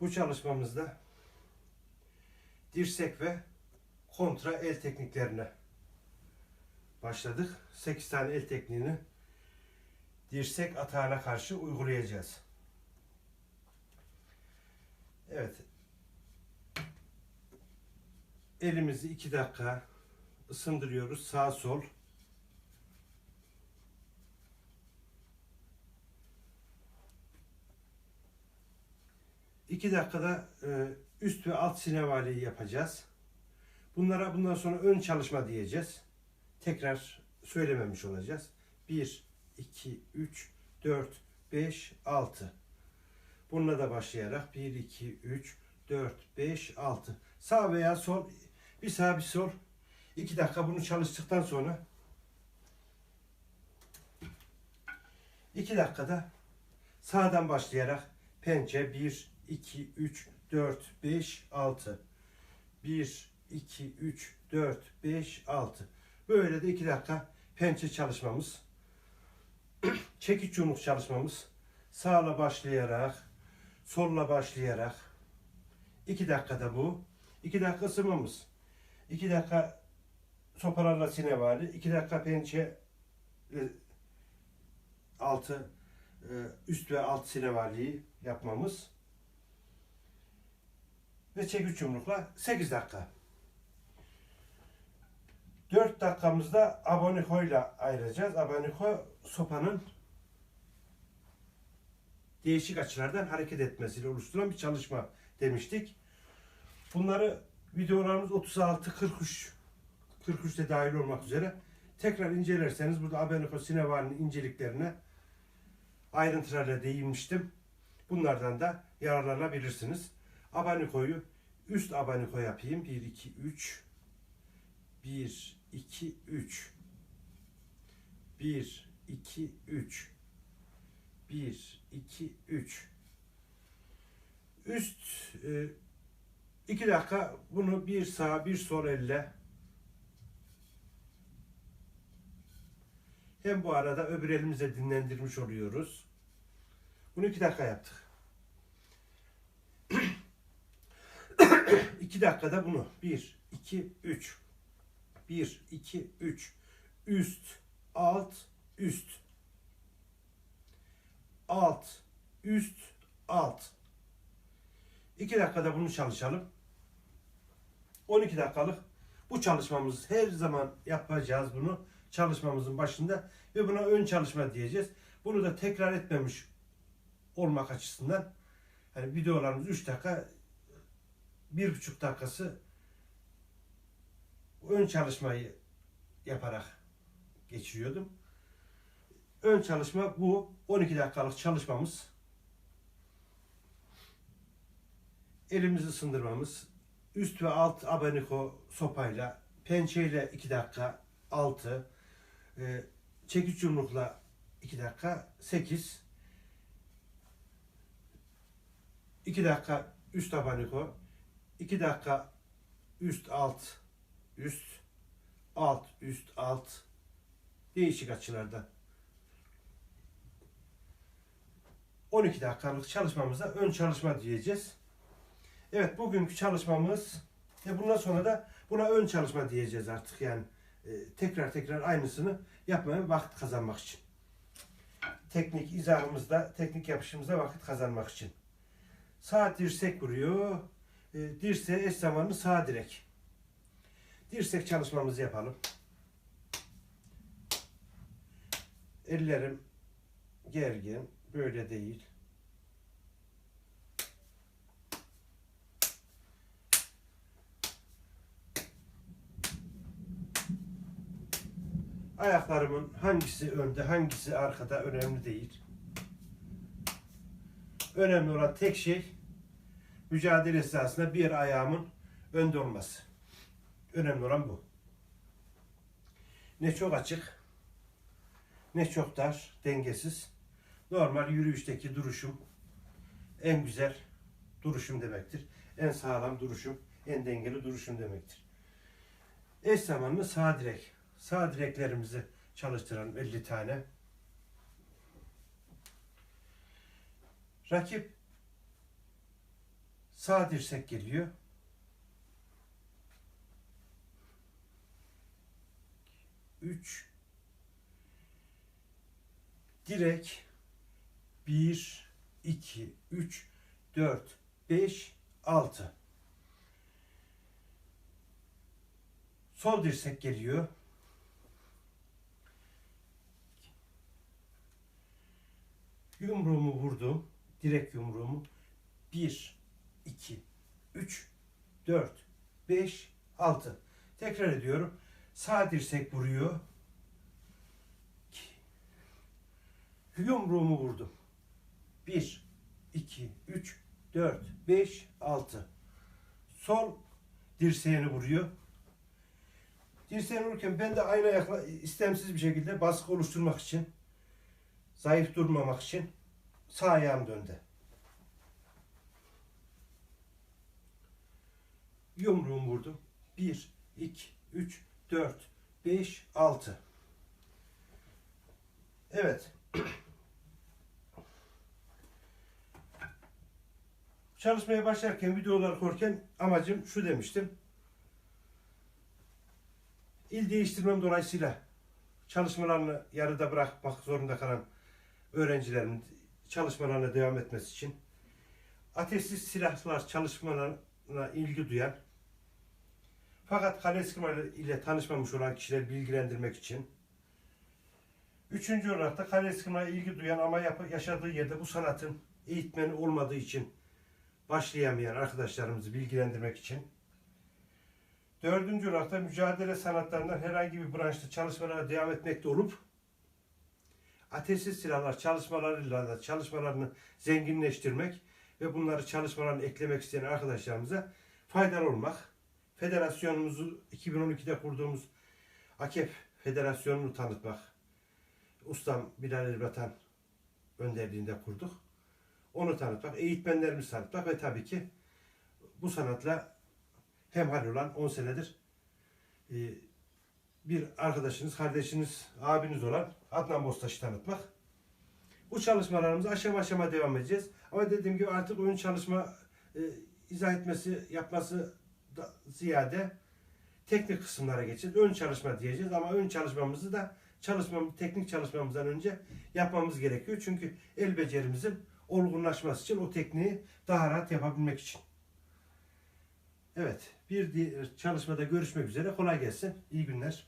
Bu çalışmamızda dirsek ve kontra el tekniklerine başladık. 8 tane el tekniğini dirsek atağına karşı uygulayacağız. Evet. Elimizi 2 dakika ısındırıyoruz. Sağ sol. İki dakikada e, üst ve alt sinevaliyi yapacağız. Bunlara bundan sonra ön çalışma diyeceğiz. Tekrar söylememiş olacağız. 1, 2, 3, 4, 5, 6. Bununla da başlayarak 1, 2, 3, 4, 5, 6. Sağ veya sol, bir sağ bir sol. 2 dakika bunu çalıştıktan sonra 2 dakikada sağdan başlayarak pençe 1, 2, 3, 4, 5, 6. 1, 2, 3, 4, 5, 6. Böyle de 2 dakika pençe çalışmamız. Çekiç yumruk çalışmamız. Sağla başlayarak, solla başlayarak 2 dakikada bu. 2 dakika ısınmamız. 2 dakika sopalarla sinevali, 2 dakika pençe e, altı e, üst ve alt sinevaliyi yapmamız ve çekiç yumrukla 8 dakika. 4 dakikamızda abonikoyla ayıracağız. Aboniko sopanın değişik açılardan hareket etmesiyle oluşturan bir çalışma demiştik. Bunları videolarımız 36 43 43'te dahil olmak üzere tekrar incelerseniz burada Aboniko Sineval'in inceliklerine ayrıntılarla değinmiştim. Bunlardan da yararlanabilirsiniz. Abanikoyu üst abaniko yapayım. 1 2 3 1 2 3 1 2 3 1 2 3 Üst 2 dakika. Bunu bir sağ bir sol elle. Hem bu arada öbür elimize dinlendirmiş oluyoruz. Bunu 2 dakika yaptık. 2 dakikada bunu. 1 2 3 1 2 3 üst alt üst. Alt üst alt. 2 dakikada bunu çalışalım. 12 dakikalık bu çalışmamız her zaman yapacağız bunu. Çalışmamızın başında ve buna ön çalışma diyeceğiz. Bunu da tekrar etmemiş olmak açısından hani videolarımız 3 dakika bir buçuk dakikası ön çalışmayı yaparak geçiriyordum. Ön çalışma bu 12 dakikalık çalışmamız. Elimizi ısındırmamız, üst ve alt abaniko sopayla, pençeyle 2 dakika 6, e, çekiç yumrukla 2 dakika 8, 2 dakika üst abaniko, 2 dakika üst alt üst alt üst alt değişik açılarda 12 dakikalık çalışmamıza ön çalışma diyeceğiz. Evet bugünkü çalışmamız ve bundan sonra da buna ön çalışma diyeceğiz artık yani e, tekrar tekrar aynısını yapmaya vakit kazanmak için. Teknik izahımızda, teknik yapışımızda vakit kazanmak için. Sağ dirsek vuruyor. E, dirseğe eş zamanlı sağ direk. Dirsek çalışmamızı yapalım. Ellerim gergin. Böyle değil. Ayaklarımın hangisi önde, hangisi arkada önemli değil. Önemli olan tek şey mücadele esnasında bir ayağımın önde olması. Önemli olan bu. Ne çok açık, ne çok dar, dengesiz. Normal yürüyüşteki duruşum en güzel duruşum demektir. En sağlam duruşum, en dengeli duruşum demektir. Eş zamanlı sağ direk. Sağ direklerimizi çalıştıralım 50 tane. Rakip Sağ dirsek geliyor. Üç. Direk. Bir, iki, üç, dört, beş, altı. Sol dirsek geliyor. Yumruğumu vurdum. Direk yumruğumu. 1, 2, 3, 4, 5, 6. Tekrar ediyorum. Sağ dirsek vuruyor. Yumruğumu vurdum. 1, 2, 3, 4, 5, 6. Sol dirseğini vuruyor. Dirseğini vururken ben de aynı ayakla istemsiz bir şekilde baskı oluşturmak için zayıf durmamak için sağ ayağım döndü. Yumruğumu vurdum. 1, 2, 3, 4, 5, 6. Evet. Çalışmaya başlarken videoları korken amacım şu demiştim. İl değiştirmem dolayısıyla çalışmalarını yarıda bırakmak zorunda kalan öğrencilerimin çalışmalarına devam etmesi için ateşsiz silahlar çalışmalarına ilgi duyan fakat kale ile tanışmamış olan kişileri bilgilendirmek için üçüncü olarak da kale ilgi duyan ama yaşadığı yerde bu sanatın eğitmeni olmadığı için başlayamayan arkadaşlarımızı bilgilendirmek için Dördüncü olarak da mücadele sanatlarından herhangi bir branşta çalışmalara devam etmekte olup ateşsiz silahlar çalışmalarıyla da çalışmalarını zenginleştirmek ve bunları çalışmalarına eklemek isteyen arkadaşlarımıza faydalı olmak. Federasyonumuzu 2012'de kurduğumuz AKEF Federasyonu'nu tanıtmak. Ustam Bilal Elbatan önderliğinde kurduk. Onu tanıtmak, eğitmenlerimizi tanıtmak ve tabii ki bu sanatla hemhal olan 10 senedir e, bir arkadaşınız, kardeşiniz, abiniz olan Adnan Bostaş'ı tanıtmak. Bu çalışmalarımızı aşama aşama devam edeceğiz. Ama dediğim gibi artık ön çalışma e, izah etmesi, yapması ziyade teknik kısımlara geçeceğiz. Ön çalışma diyeceğiz ama ön çalışmamızı da çalışmamız, teknik çalışmamızdan önce yapmamız gerekiyor. Çünkü el becerimizin olgunlaşması için o tekniği daha rahat yapabilmek için. Evet, bir diğer çalışmada görüşmek üzere. Kolay gelsin. İyi günler.